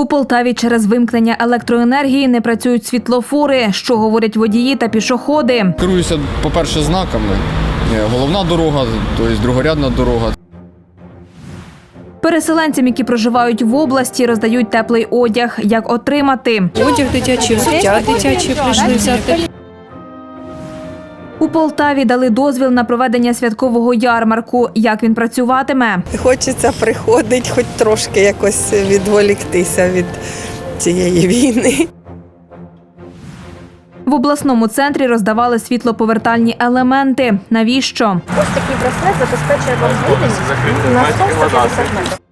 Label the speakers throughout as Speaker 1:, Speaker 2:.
Speaker 1: У Полтаві через вимкнення електроенергії не працюють світлофори, що говорять водії та пішоходи.
Speaker 2: Керуюся, по-перше, знаками. Е, Головна дорога, тобто другорядна дорога.
Speaker 1: Переселенцям, які проживають в області, роздають теплий одяг. Як отримати?
Speaker 3: Одяг дитячий, взуття дитячі прийшли взяти.
Speaker 1: У Полтаві дали дозвіл на проведення святкового ярмарку. Як він працюватиме?
Speaker 4: Хочеться приходити, хоч трошки якось відволіктися від цієї війни.
Speaker 1: В обласному центрі роздавали світлоповертальні елементи. Навіщо?
Speaker 5: Ось такий браслет забезпечує вам видимість на 150 метрів.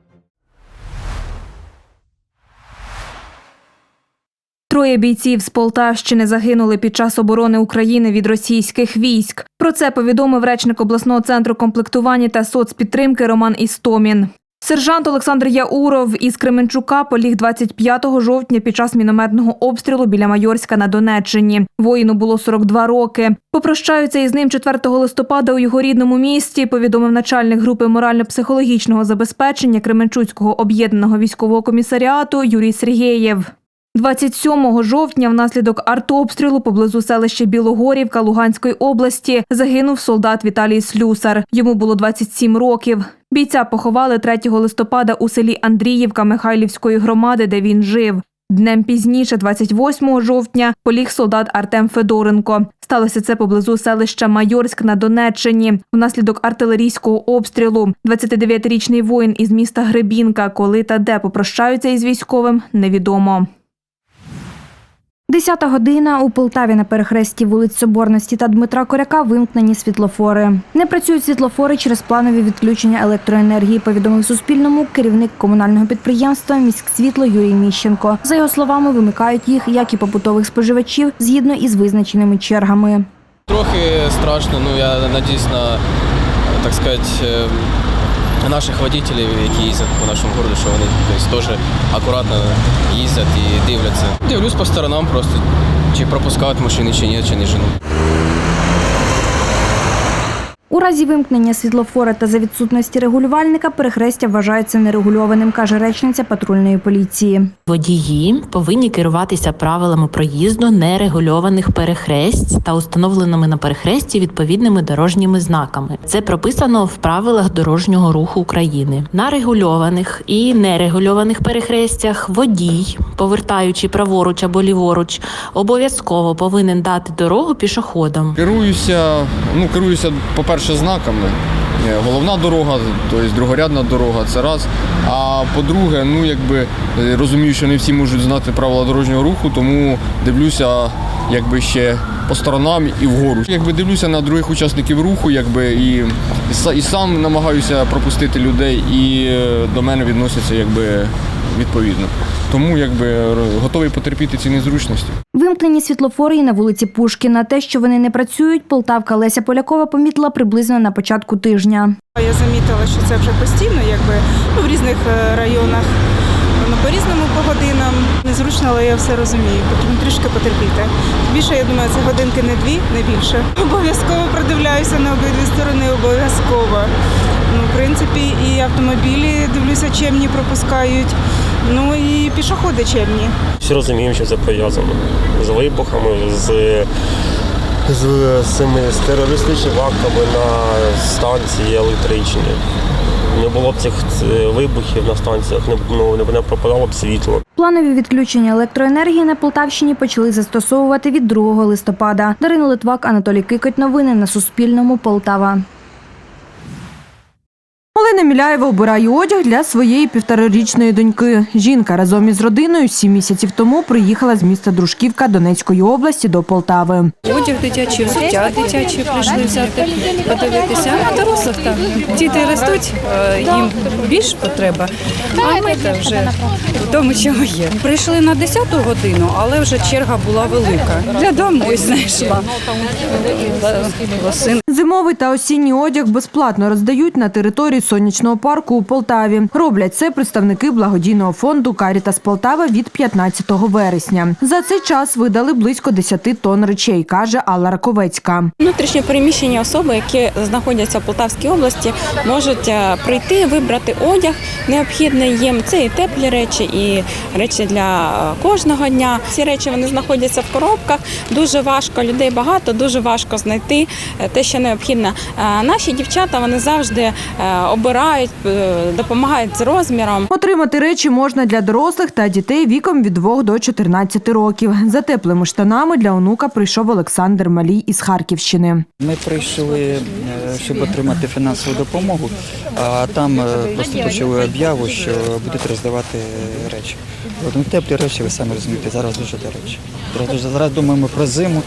Speaker 1: Троє бійців з Полтавщини загинули під час оборони України від російських військ. Про це повідомив речник обласного центру комплектування та соцпідтримки Роман Істомін. Сержант Олександр Яуров із Кременчука поліг 25 жовтня під час мінометного обстрілу біля Майорська на Донеччині. Воїну було 42 роки. Попрощаються із ним 4 листопада у його рідному місті, повідомив начальник групи морально-психологічного забезпечення Кременчуцького об'єднаного військового комісаріату Юрій Сергєєв. 27 жовтня внаслідок артобстрілу поблизу селища Білогорівка Луганської області загинув солдат Віталій Слюсар. Йому було 27 років. Бійця поховали 3 листопада у селі Андріївка Михайлівської громади, де він жив. Днем пізніше, 28 жовтня, поліг солдат Артем Федоренко. Сталося це поблизу селища Майорськ на Донеччині. Внаслідок артилерійського обстрілу 29-річний воїн із міста Гребінка, коли та де попрощаються із військовим, невідомо. Десята година у Полтаві на перехресті вулиць Соборності та Дмитра Коряка вимкнені світлофори. Не працюють світлофори через планові відключення електроенергії. Повідомив Суспільному керівник комунального підприємства Міськсвітло Юрій Міщенко. За його словами, вимикають їх як і побутових споживачів згідно із визначеними чергами.
Speaker 6: Трохи страшно, ну я надіюсь на, так сказати, е, наших водителів, які їздять по нашому городу, що вони теж акуратно їздять і дивляться. Дивлюсь по сторонам просто, чи пропускають машини, чи ні, чи не женуть.
Speaker 1: У разі вимкнення світлофора та за відсутності регулювальника перехрестя вважається нерегульованим, каже речниця патрульної поліції.
Speaker 7: Водії повинні керуватися правилами проїзду нерегульованих перехресть та установленими на перехресті відповідними дорожніми знаками. Це прописано в правилах дорожнього руху України. На регульованих і нерегульованих перехрестях водій, повертаючи праворуч або ліворуч, обов'язково повинен дати дорогу пішоходам.
Speaker 2: Керуюся, ну, керуюся, по-перше, знаками. Головна дорога, тобто другорядна дорога, це раз. А по-друге, ну якби е, розумію, що не всі можуть знати правила дорожнього руху, тому дивлюся якби ще по сторонам і вгору. Якби дивлюся на других учасників руху, якби і, і, і сам намагаюся пропустити людей, і е, до мене відносяться якби відповідно. Тому якби готовий потерпіти ці незручності.
Speaker 1: Вимкнені світлофори на вулиці Пушкіна. Те, що вони не працюють, полтавка Леся Полякова помітила приблизно на початку тижня.
Speaker 8: Я замітила, що це вже постійно, якби ну, в різних е, районах. Воно по-різному по годинам. Незручно, але я все розумію. Потрібно трішки потерпіти. Більше, я думаю, це годинки не дві, не більше. Обов'язково продивляюся на обидві сторони, обов'язково. Ну, в принципі, і автомобілі дивлюся, чемні пропускають. Ну і пішоходи чемні.
Speaker 9: Всі розуміємо, що це пов'язано з вибухами, з, з, цими, з терористичними актами на станції електричні. Не було б цих вибухів на станціях, не, ну, не, не пропадало б світло.
Speaker 1: Планові відключення електроенергії на Полтавщині почали застосовувати від 2 листопада. Дарина Литвак, Анатолій Кикоть. Новини на Суспільному. Полтава.
Speaker 10: Олена Міляєва обирає одяг для своєї півторарічної доньки. Жінка разом із родиною сім місяців тому приїхала з міста Дружківка Донецької області до Полтави.
Speaker 3: Одяг дитячий, взуття дитячі прийшли взяти, подивитися. А дорослих там діти ростуть, е, їм більш потреба. А ми вже в тому, чого є. Прийшли на 10 годину, але вже черга була велика. Для дому знайшла.
Speaker 10: Зимовий та осінній одяг безплатно роздають на території сонячного парку у Полтаві. Роблять це представники благодійного фонду Карітас Полтава від 15 вересня. За цей час видали близько 10 тонн речей, каже Алла Раковецька.
Speaker 11: Внутрішньо переміщені особи, які знаходяться в Полтавській області, можуть е, прийти, вибрати одяг необхідний їм. Це і теплі речі, і речі для кожного дня. Ці речі вони знаходяться в коробках. Дуже важко людей багато, дуже важко знайти е, те, що необхідно. Е, Наші дівчата вони завжди е, обирають, е, допомагають з розміром.
Speaker 10: Отримати речі можна для дорослих та дітей віком від 2 до 14 років. За теплими штанами для онука прийшов Олександр Малій із Харківщини.
Speaker 12: Ми прийшли, е, щоб отримати фінансову допомогу, а там просто почули об'яву, що будуть роздавати речі. Ну, теплі речі, ви самі розумієте, зараз дуже дорожчі. Зараз, зараз думаємо про зиму.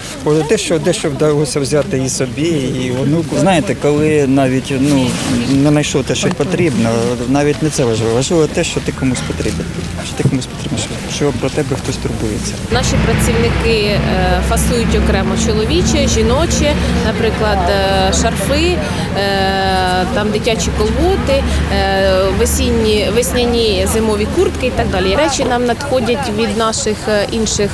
Speaker 12: Дещо, дещо вдалося взяти і собі, і онуку. Знаєте, коли навіть ну, не знайшов те, що потрібно, навіть не це важливо. Важливо те, що ти комусь потрібен. Що ти комусь потрібен, що, що про тебе хтось турбується.
Speaker 13: Наші працівники е, фасують окремо чоловіче, жіноче, наприклад, е, шарфи, е, там дитячі колготи, весінні, весняні зимові куртки і так далі. Речі нам надходять від наших інших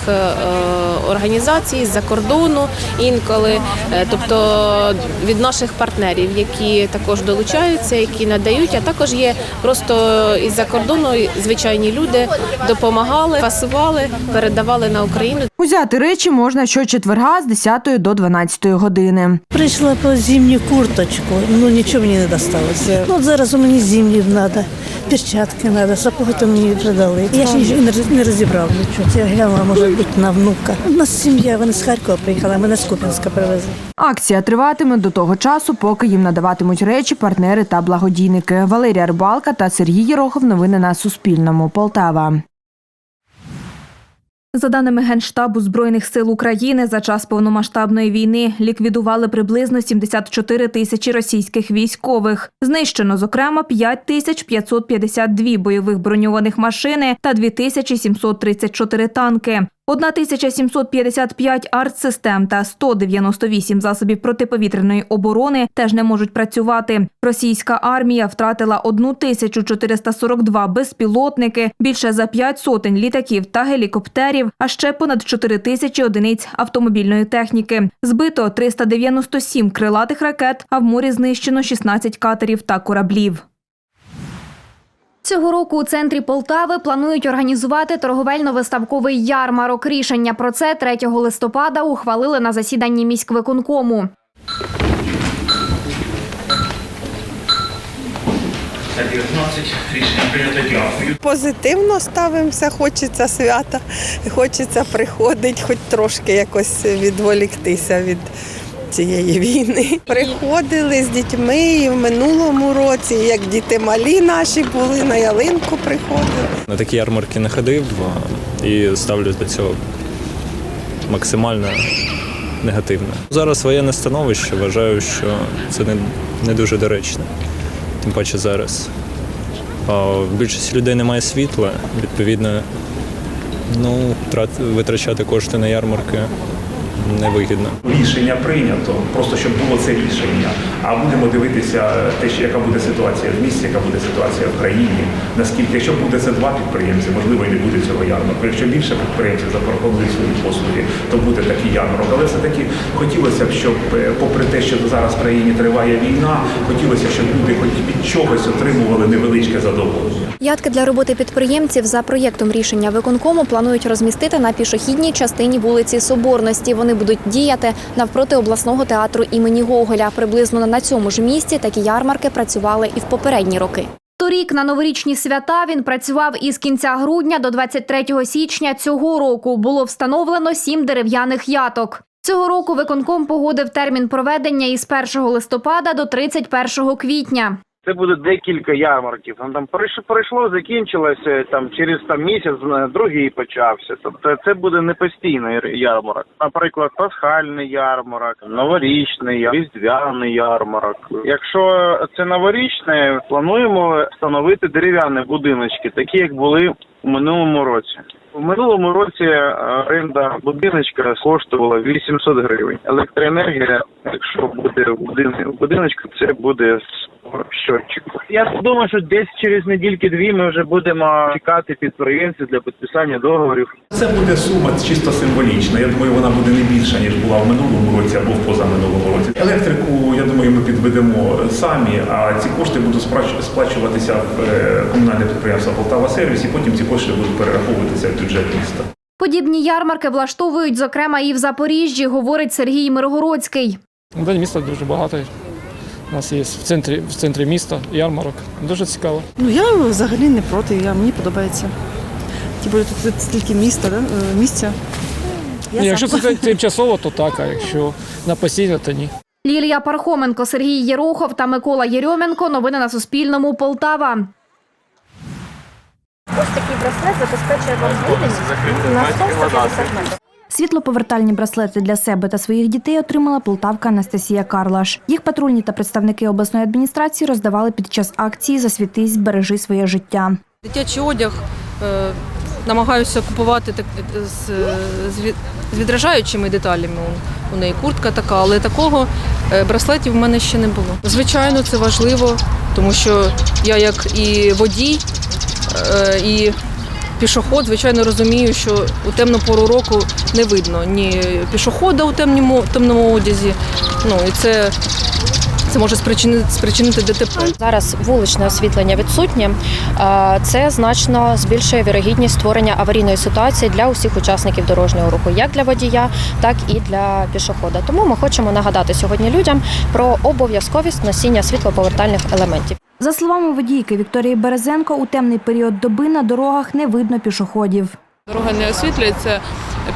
Speaker 13: організацій з-за кордону інколи, Е, тобто від наших партнерів, які також долучаються, які надають, а також є просто із-за кордону звичайні люди допомагали, фасували, передавали на Україну.
Speaker 10: Узяти речі можна щочетверга з 10 до 12 години.
Speaker 14: Прийшла по зимню курточку, ну нічого мені не досталося. Ну зараз у мені зимнів треба, перчатки треба, сапоги то мені вже дали. Я ще не розібрав нічого. Я глянула, може бути на внука. У нас сім'я, вони з Харкова приїхали, а мене з Куп'янська привезли.
Speaker 10: Акція триватиме до того часу, поки їм надаватимуть речі партнери та благодійники. Валерія Рибалка та Сергій Єрохов. Новини на Суспільному. Полтава.
Speaker 1: За даними Генштабу Збройних сил України, за час повномасштабної війни ліквідували приблизно 74 тисячі російських військових. Знищено, зокрема, 5 тисяч 552 бойових броньованих машини та 2734 танки. 1755 артсистем та 198 засобів протиповітряної оборони теж не можуть працювати. Російська армія втратила 1442 безпілотники, більше за 5 сотень літаків та гелікоптерів, а ще понад 4 тисячі одиниць автомобільної техніки. Збито 397 крилатих ракет, а в морі знищено 16 катерів та кораблів.
Speaker 15: Цього року у центрі Полтави планують організувати торговельно-виставковий ярмарок. Рішення про це 3 листопада ухвалили на засіданні міськвиконкому.
Speaker 4: Позитивно ставимося, хочеться свята, хочеться приходити, хоч трошки якось відволіктися від цієї війни. Приходили з дітьми і в минулому році, як діти малі наші були, на ялинку приходили.
Speaker 16: На такі ярмарки не ходив і ставлюсь до цього максимально негативно. Зараз воєнне становище вважаю, що це не, не дуже доречно, тим паче зараз. А в більшості людей немає світла, відповідно, ну, витрачати кошти на ярмарки невигідно.
Speaker 17: Рішення прийнято, просто щоб було це рішення. А будемо дивитися, те, яка буде ситуація в місті, яка буде ситуація в країні. Наскільки, якщо буде це два підприємці, можливо, і не буде цього ярмарку. Якщо більше підприємців запропонують свої послуги, то буде такий ярмарок. Але все-таки хотілося б, щоб, попри те, що зараз в країні триває війна, хотілося, щоб люди чогось отримували невеличке задоволення.
Speaker 15: Ядки для роботи підприємців за проєктом рішення виконкому планують розмістити на пішохідній частині вулиці Соборності. Вони будуть діяти навпроти обласного театру імені Гоголя. Приблизно на цьому ж місці такі ярмарки працювали і в попередні роки. Торік на новорічні свята він працював із кінця грудня до 23 січня цього року. Було встановлено сім дерев'яних яток. Цього року виконком погодив термін проведення із 1 листопада до 31 квітня.
Speaker 18: Це буде декілька ярмарків. Там там пройшло, закінчилося там через там місяць, е, другий почався. Тобто це буде не постійний ярмарок. Наприклад, пасхальний ярмарок, новорічний, різдвяний ярмарок. Якщо це новорічне, плануємо встановити дерев'яні будиночки, такі як були у минулому році. У минулому році е, оренда будиночка коштувала 800 гривень. Електроенергія, якщо буде в будиночку, це буде щотчику. Я думаю, що десь через недільки-дві ми вже будемо чекати підприємців для підписання договорів.
Speaker 17: Це буде сума чисто символічна. Я думаю, вона буде не більша, ніж була в минулому році або в позаминулому році. Електрику, я думаю, ми підведемо самі, а ці кошти будуть сплачуватися в е, комунальне підприємство Полтава Сервіс, і потім ці кошти будуть перераховуватися в бюджет міста.
Speaker 15: Подібні ярмарки влаштовують, зокрема, і в Запоріжжі, говорить Сергій Миргородський.
Speaker 19: День міста дуже багато. У нас є в центрі, в центрі міста ярмарок. Дуже цікаво.
Speaker 20: Ну я взагалі не проти, я, мені подобається. Тим більше тут стільки міста, да? е, місця.
Speaker 19: Ну, якщо це тимчасово, то так, а якщо на постійно, то ні.
Speaker 15: Лілія Пархоменко, Сергій Єрохов та Микола Єрьоменко. Новини на Суспільному. Полтава.
Speaker 5: Ось такий браслет забезпечує вам видимість на 150 метрів.
Speaker 21: Світлоповертальні браслети для себе та своїх дітей отримала полтавка Анастасія Карлаш. Їх патрульні та представники обласної адміністрації роздавали під час акції Засвітись, бережи своє життя.
Speaker 22: Дитячий одяг е, намагаюся купувати так, з, з, від- з відражаючими деталями. У, неї куртка така, але такого е, браслетів в мене ще не було. Звичайно, це важливо, тому що я як і водій, е, і пішоход, звичайно, розумію, що у темну пору року не видно ні пішохода у темному, темному одязі. Ну і це, це може спричинити, спричинити ДТП.
Speaker 5: Зараз вуличне освітлення відсутнє. Це значно збільшує вірогідність створення аварійної ситуації для усіх учасників дорожнього руху, як для водія, так і для пішохода. Тому ми хочемо нагадати сьогодні людям про обов'язковість носіння світлоповертальних елементів.
Speaker 21: За словами водійки Вікторії Березенко, у темний період доби на дорогах не видно пішоходів.
Speaker 23: Дорога не освітлюється,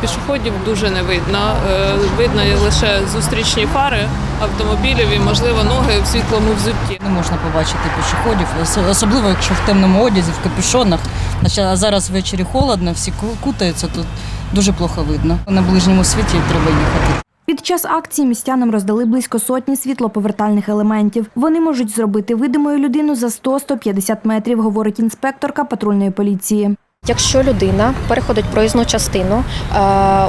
Speaker 23: пішоходів дуже не видно. Е, Видно лише зустрічні фари автомобілів і, можливо, ноги в світлому взутті.
Speaker 11: Не можна побачити пішоходів, особливо якщо в темному одязі, в капюшонах. А зараз ввечері холодно, всі кутаються, тут дуже плохо видно. На ближньому світі треба їхати.
Speaker 21: Під час акції містянам роздали близько сотні світлоповертальних елементів. Вони можуть зробити видимою людину за 100-150 метрів, говорить інспекторка патрульної поліції.
Speaker 5: Якщо людина переходить проїзну частину е,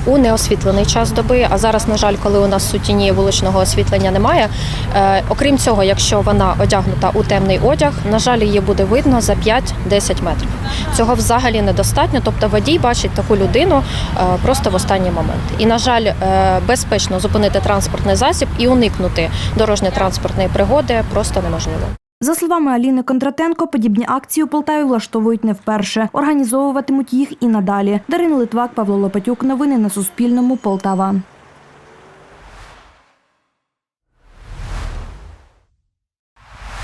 Speaker 5: у неосвітлений час доби, а зараз, на жаль, коли у нас сутіні вуличного освітлення немає. Е, окрім цього, якщо вона одягнута у темний одяг, на жаль, її буде видно за 5-10 метрів. Цього взагалі недостатньо. Тобто водій бачить таку людину е, просто в останній момент. І, на жаль, безпечно зупинити транспортний засіб і уникнути дорожньо-транспортної пригоди просто неможливо.
Speaker 21: За словами Аліни Кондратенко, подібні акції у Полтаві влаштовують не вперше. Організовуватимуть їх і надалі. Дарина Литвак, Павло Лопатюк. Новини на Суспільному. Полтава.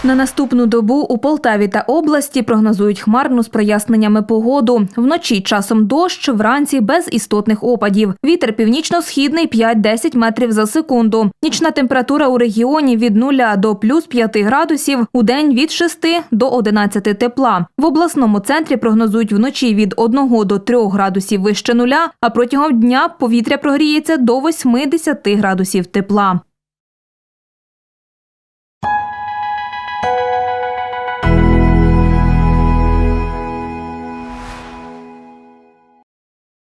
Speaker 1: На наступну добу у Полтаві та області прогнозують хмарну з проясненнями погоду. Вночі часом дощ, вранці без істотних опадів. Вітер північно-східний 5-10 метрів за секунду. Нічна температура у регіоні від 0 до плюс 5 градусів, у день від 6 до 11 тепла. В обласному центрі прогнозують вночі від 1 до 3 градусів вище нуля, а протягом дня повітря прогріється до 8-10 градусів тепла.